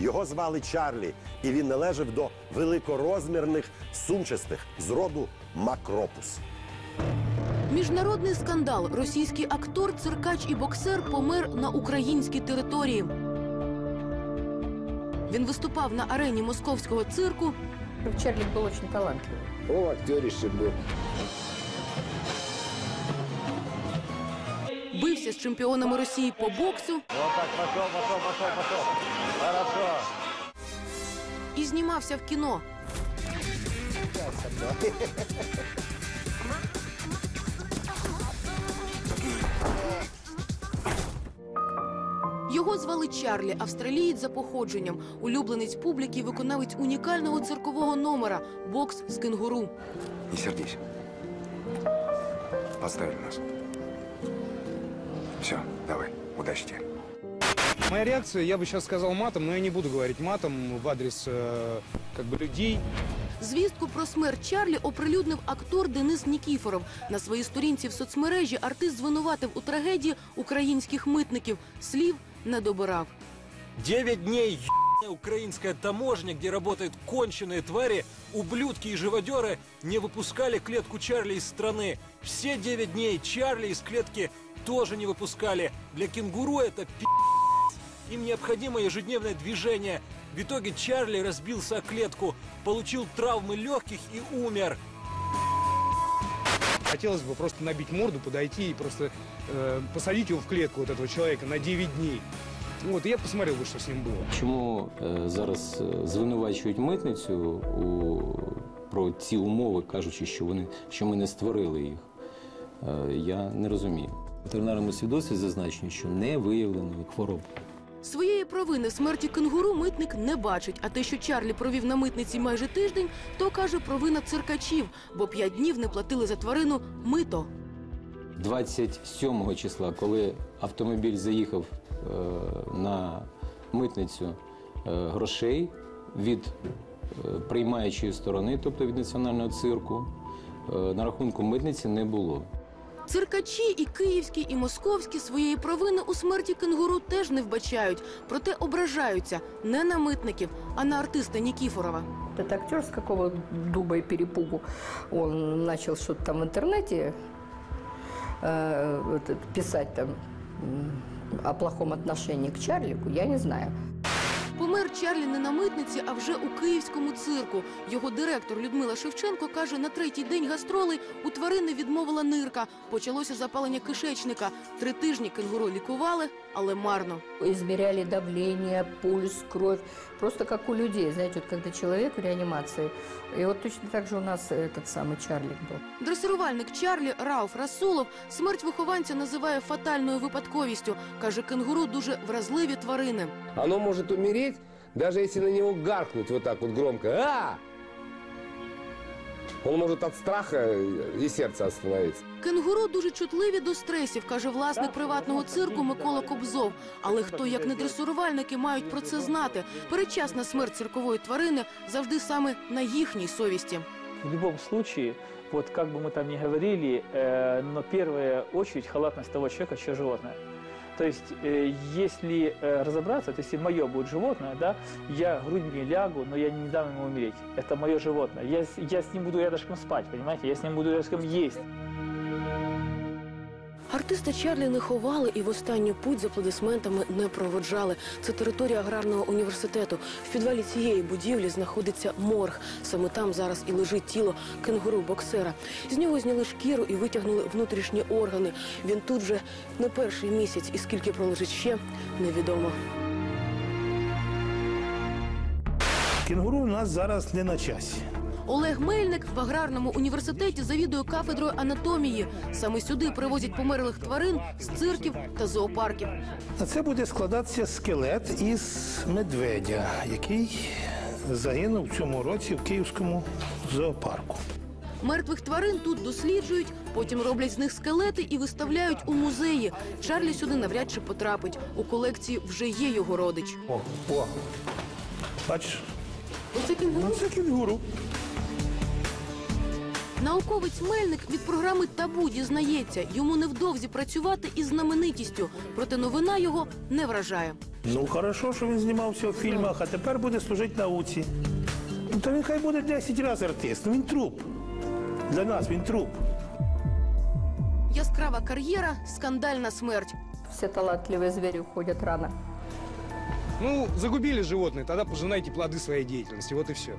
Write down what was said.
Його звали Чарлі, і він належав до великорозмірних сумчастих з роду Макропус. Міжнародний скандал. Російський актор, циркач і боксер помер на українській території. Він виступав на арені московського цирку. Чарлик был очень талантливый. О, актерище был. Бився з чемпіонами Росії по боксу Вот так, пошел, пошел, пошел. Хорошо. і знімався в кіно. Його звали Чарлі, австралієць за походженням, улюбленець публіки, і виконавець унікального циркового номера бокс з кенгуру. Не сердись. Подставили нас. Все, давай, удачи тебе. Моя реакция, я бы сейчас сказал матом, но я не буду говорить матом в адрес э, как бы людей. Звістку про смерть Чарлі оприлюднив актор Денис Нікіфоров. На своїй сторінці в соцмережі артист звинуватив у трагедії українських митників. Слів не добирав. Девять дней ебаная украинская таможня, где работают конченые твари, ублюдки и живодеры не выпускали клетку Чарли из страны. Все девять дней Чарли из клетки тоже не выпускали. Для кенгуру это пи***. Им необходимо ежедневное движение. В итоге Чарли разбился о клетку, получил травмы легких и умер. Хотелось бы просто набить морду, подойти и просто э, посадить его в клетку, вот этого человека, на 9 дней. Вот, и я посмотрел бы, что с ним было. Чому е, зараз е, звинувачують митницю у, про ці умови, кажучи, що вони що ми не створили їх? Е, я не розумію. В ветеринарному свідоцтві зазначено, що не виявлено хвороб. Своєї провини смерті кенгуру митник не бачить. А те, що Чарлі провів на митниці майже тиждень, то каже провина циркачів, бо п'ять днів не платили за тварину мито. 27 числа, коли автомобіль заїхав е, на митницю е, грошей від е, приймаючої сторони, тобто від національного цирку, е, на рахунку митниці не було. Циркачі і київські, і московські своєї провини у смерті кенгуру теж не вбачають, проте ображаються не на митників, а на артиста Нікіфорова. Этот актер с какого дуба и перепугу он начал что-то там в интернете э, вот это, писать там м, о плохом отношении к Чарлику, я не знаю. Помер Чарлі не на митниці, а вже у київському цирку. Його директор Людмила Шевченко каже, на третій день гастролей у тварини відмовила нирка. Почалося запалення кишечника. Три тижні кенгуру лікували, але марно. Измеряли давление, пульс, кровь, просто как у людей, знаете, вот когда человек в реанимации. И вот точно так же у нас этот самый Чарлик был. Дресирувальник Чарлі Рауф Расулов смерть вихованця називає фатальною випадковістю. Каже, кенгуру дуже вразливі тварини. Оно может умереть, даже если на него гаркнуть вот так вот громко. А! Он может от страха и сердце остановиться. Кенгуру дуже чутливі до стресів, каже власник приватного цирку Микола Кобзов. Але хто, як не дресурувальники, мають про це знати? Передчасна смерть циркової тварини завжди саме на їхній совісті. В любом случае, вот как бы мы там ни говорили, э, но первая очередь халатность того человека, чье животное. То есть, э, если э, разобраться, то если мое будет животное, да, я грудью лягу, но я не дам ему умереть. Это мое животное. Я, с- я с ним буду рядышком спать, понимаете? Я с ним буду рядышком есть. Артиста Чарлі не ховали і в останню путь з аплодисментами не проводжали. Це територія аграрного університету. В підвалі цієї будівлі знаходиться морг. Саме там зараз і лежить тіло кенгуру боксера. З нього зняли шкіру і витягнули внутрішні органи. Він тут вже не перший місяць, і скільки пролежить ще, невідомо. Кінгуру у нас зараз не на часі. Олег Мельник в аграрному університеті завідує кафедрою анатомії. Саме сюди привозять померлих тварин з цирків та зоопарків. А це буде складатися скелет із медведя, який загинув в цьому році в Київському зоопарку. Мертвих тварин тут досліджують, потім роблять з них скелети і виставляють у музеї. Чарлі сюди навряд чи потрапить. У колекції вже є його родич. О, о. Бачиш? Оце кінгуру? Ну, це кінгуру. Науковець Мельник від програми Табу дізнається, йому невдовзі працювати із знаменитістю, проте новина його не вражає. Ну, хорошо, що він знімався в фільмах, а тепер буде служити науці. Ну, то він хай буде 10 разів артист. Ну він труп. Для нас він труп. Яскрава кар'єра, скандальна смерть. Все талантливые звери уходят рано. Ну, загубили животные, тогда пожинайте плоды своей деятельности, вот и все.